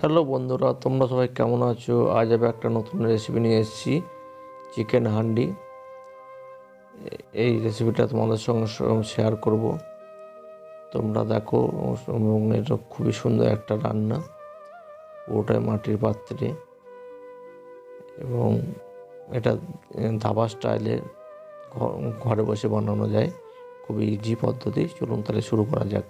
Hello বন্ধুরা, তোমরা সবাই কেমন আছো? আজ আমি একটা নতুন রেসিপি নিয়ে এসেছি চিকেন হান্ডি। এই রেসিপিটা তোমাদের সঙ্গে শেয়ার করব। তোমরা দেখো এবং এটা খুবই সুন্দর একটা রান্না ওটাই মাটির পাত্রে। এবং এটা, ধাবা স্টাইলে ঘরে বসে বানানো যায়। খুবই ইজি পদ্ধতি, চলুন তাহলে শুরু করা যাক।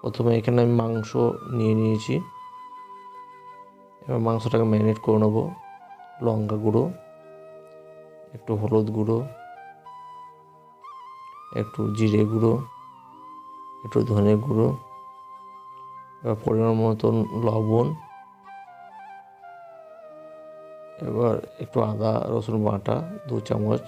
প্রথমে এখানে আমি মাংস নিয়ে নিয়েছি। এবার মাংসটাকে ম্যারিনেট করে নেব। লঙ্কা গুঁড়ো, একটু হলুদ গুঁড়ো, একটু জিরে গুঁড়ো, একটু ধনে গুঁড়ো, এবার পরিমাণ মতন লবণ, এবার একটু আদা, রসুন বাটা, দু চামচ।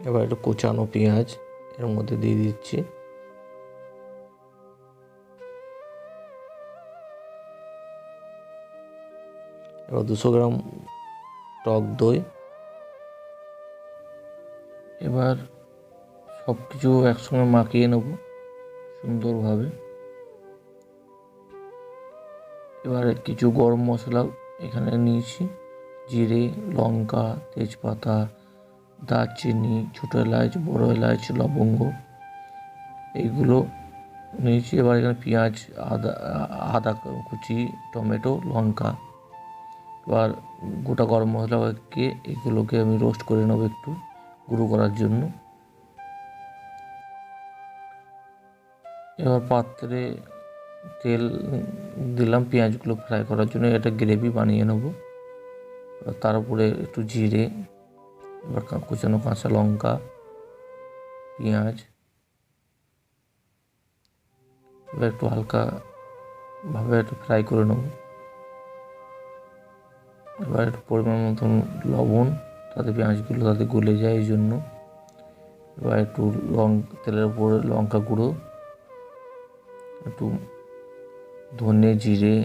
এবার একটু কুচানো পেঁয়াজ এর মধ্যে দিয়ে দিচ্ছি। এবার দুশো গ্রাম টক দই। এবার সব কিছু একসঙ্গে মাখিয়ে নেব সুন্দরভাবে। এবারে কিছু গরম মশলা এখানে নিয়েছি, জিরে, লঙ্কা, তেজপাতা দারচিনি ছোটো এলাচ, বড়ো এলাচ, লবঙ্গ, এইগুলো নিয়েছি। এবার এখানে পেঁয়াজ, আদা আদা কুচি, টমেটো, লঙ্কা। এবার গোটা গরম মশলাকে এগুলোকে আমি রোস্ট করে নেব একটু গুঁড়ো করার জন্য। এবার পাত্রে তেল দিলাম, পেঁয়াজগুলো ফ্রাই করার জন্য। এটা গ্রেভি বানিয়ে নেব। তার উপরে একটু জিরে কুচানো কাঁচা লঙ্কা, পেঁয়াজ, এবার একটু হালকা ভাবে একটু ফ্রাই করে নেব। এবার একটু পরিমাণ মতন লবণ, তাতে পেঁয়াজগুলো তাতে গলে যায় এই জন্য। এবার একটু লং, তেলের উপরে লঙ্কা গুঁড়ো, একটু ধনে, জিরে,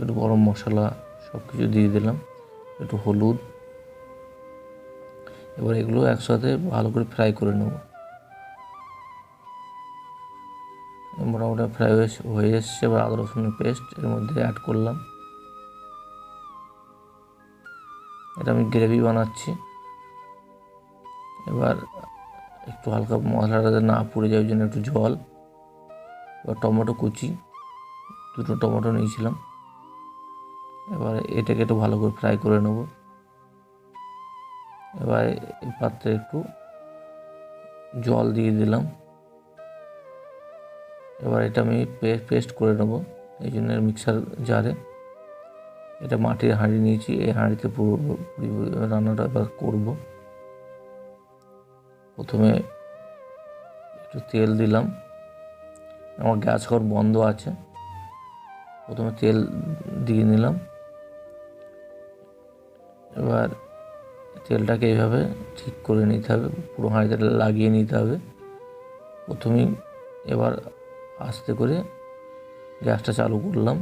একটু গরম মশলা সব কিছু দিয়ে দিলাম। একটু হলুদ এবার এগুলো একসাথে ভালো করে ফ্রাই করে নেব। মোটামুটি ফ্রাই হয়ে এসছে। এবার আদা রসুনের পেস্ট এর মধ্যে অ্যাড করলাম। এটা আমি গ্রেভি বানাচ্ছি। এবার একটু হালকা মশলাটা না পুড়ে ওই জন্য একটু জল, এবার টমেটো কুচি, দুটো টমেটো নিয়েছিলাম। এবার এটাকে একটু ভালো করে ফ্রাই করে নেব। এবার পাত্রে একটু জল দিয়ে দিলাম। এবার এটা আমি পেস্ট করে নেব এই জন্য মিক্সার জারে। এটা মাটির হাঁড়ি নিয়েছি, এই হাঁড়িতে পুরো রান্নাটা এবার করব। প্রথমে একটু তেল দিলাম। আমার গ্যাস ঘর বন্ধ আছে। প্রথমে তেল দিয়ে নিলাম। এবার তেলটাকে এইভাবে ঠিক করে নিতে হবে, পুরো হাঁড়িতে লাগিয়ে নিতে হবে। প্রথমেই এবার আস্তে করে গ্যাসটা চালু করলাম।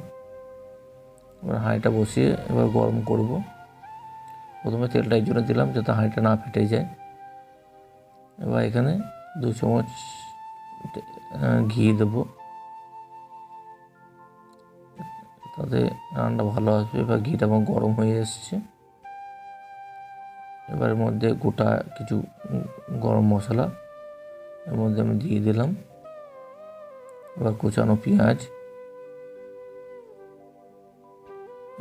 এবার হাঁড়িটা বসিয়ে এবার গরম করব। প্রথমে তেলটা এই জন্য দিলাম যাতে হাঁড়িটা না ফেটে যায়। এবার এখানে দু চামচ ঘি দেবো। তাতে রান্নাটা ভালো আসবে এবার ঘিটা আমার গরম হয়ে এসছে। এবার মধ্যে গোটা কিছু গরম মশলা এর মধ্যে আমি দিয়ে দিলাম। এবার কুচানো পেঁয়াজ।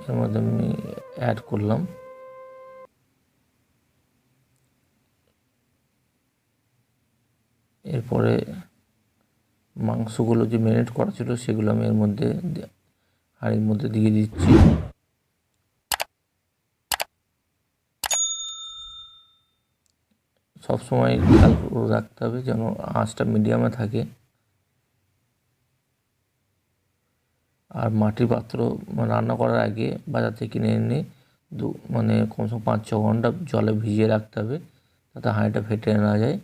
এর মধ্যে আমি অ্যাড করলাম। এরপরে মাংসগুলো যে ম্যারিনেট করা ছিল সেগুলো আমি এর মধ্যে হাঁড়ির মধ্যে দিয়ে দিচ্ছি। সবসময় খেয়াল রাখতে হবে যেন আঁচটা মিডিয়ামে থাকে। আর মাটির পাত্র মানে রান্না করার আগে বাজার থেকে কিনে এনে দু মানে কমসে কম পাঁচ ছ ঘণ্টা জলে ভিজিয়ে রাখতে হবে, যাতে হাঁড়িটা ফেটে না যায়।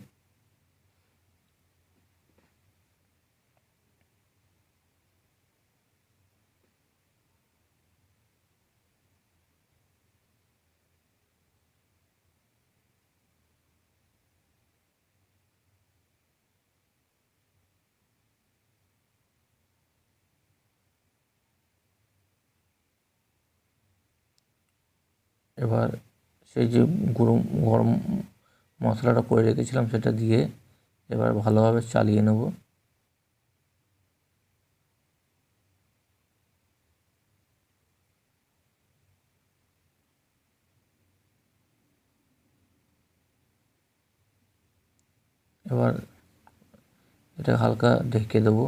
এবার সেই যে গুঁড়ো গরম মশলাটা করে রেখেছিলাম সেটা দিয়ে এবার ভালোভাবে চালিয়ে নেব। এবার এটা হালকা ঢেকে দেবো।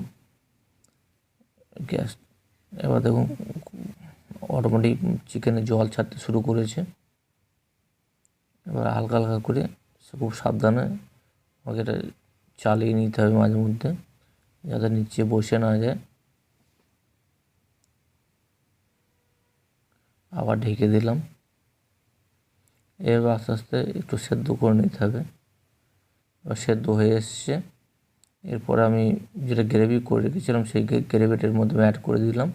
গ্যাস, এবার দেখুন অটোমেটিক চিকেনে জল ছাড়তে শুরু করেছে। এবার হালকা হালকা করে সে খুব সাবধানে আমাকে এটা চালিয়ে নিতে হবে মাঝে মধ্যে, যাতে নিচে বসে না যায়। আবার ঢেকে দিলাম। এবার আস্তে আস্তে একটু সেদ্ধ করে নিতে হবে। এবার সেদ্ধ হয়ে এসছে। এরপরে আমি যেটা গ্রেভি করে রেখেছিলাম, সেই গ্রেভিটার মধ্যে অ্যাড করে দিলাম।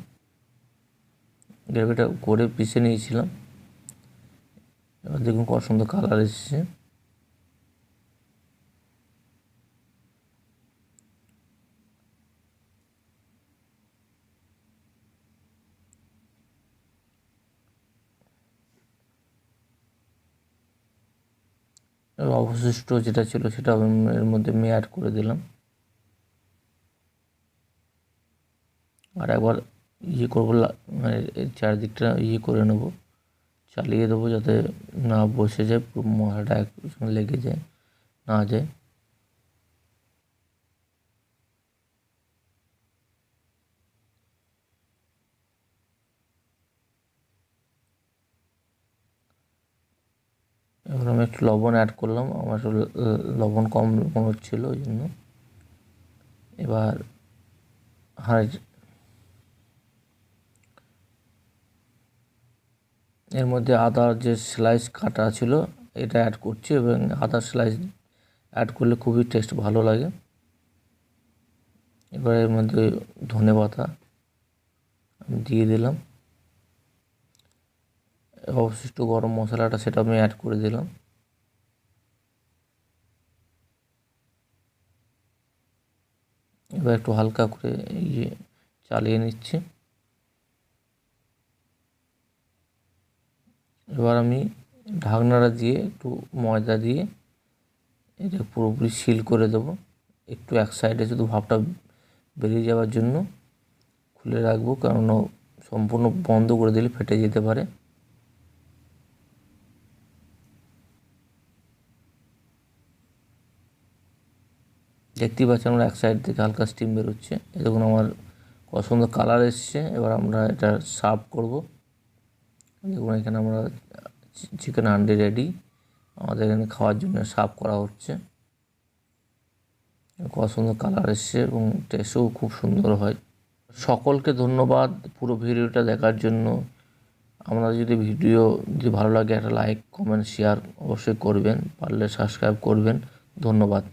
গ্রেভিটা করে পিষে নিয়েছিলাম। এবার দেখুন কত সুন্দর কালার এসেছে। অবশিষ্ট যেটা ছিল সেটা আমি এর মধ্যে অ্যাড করে দিলাম। আর একবার ইয়ে করব মানে চারদিকটা ইয়ে করে নেব, চালিয়ে দেবো যাতে না বসে যায়, পুরো মশলাটা এক লেগে যায়, না যায়। এবার আমি একটু লবণ অ্যাড করলাম, আমার লবণ কম মনে হচ্ছিল ওই জন্য। এবার হাঁড়ি এর মধ্যে আদার যে স্লাইস কাটা ছিল, এটা অ্যাড করছি এবং আদার স্লাইস অ্যাড করলে খুবই টেস্ট ভালো লাগে। এবার এর মধ্যে ধনে পাতা আমি দিয়ে দিলাম। অবশিষ্ট গরম মশলাটা সেটা আমি অ্যাড করে দিলাম। এবার একটু হালকা করে ইয়ে চালিয়ে নিচ্ছি। এবার আমি ঢাকনাটা দিয়ে একটু ময়দা দিয়ে এটা পুরোপুরি সিল করে দেবো। একটু এক সাইডে শুধু ভাবটা বেরিয়ে যাওয়ার জন্য খুলে রাখব, কারণ সম্পূর্ণ বন্ধ করে দিলে ফেটে যেতে পারে। দেখতেই পাচ্ছি আমরা এক সাইড থেকে হালকা স্টিম বেরোচ্ছে। দেখুন আমার সুন্দর কালার এসছে, এবার আমরা এটা সার্ভ করব। দেখুন এখানে আমরা চিকেন হান্ডি রেডি আমাদের এখানে খাওয়ার জন্য সার্ভ করা হচ্ছে। কত সুন্দর কালার এসছে এবং টেস্টও খুব সুন্দর হয়। সকলকে ধন্যবাদ পুরো ভিডিওটা দেখার জন্য। আপনারা যদি ভিডিও যদি ভালো লাগে একটা লাইক কমেন্ট শেয়ার অবশ্যই করবেন। পারলে সাবস্ক্রাইব করবেন। ধন্যবাদ।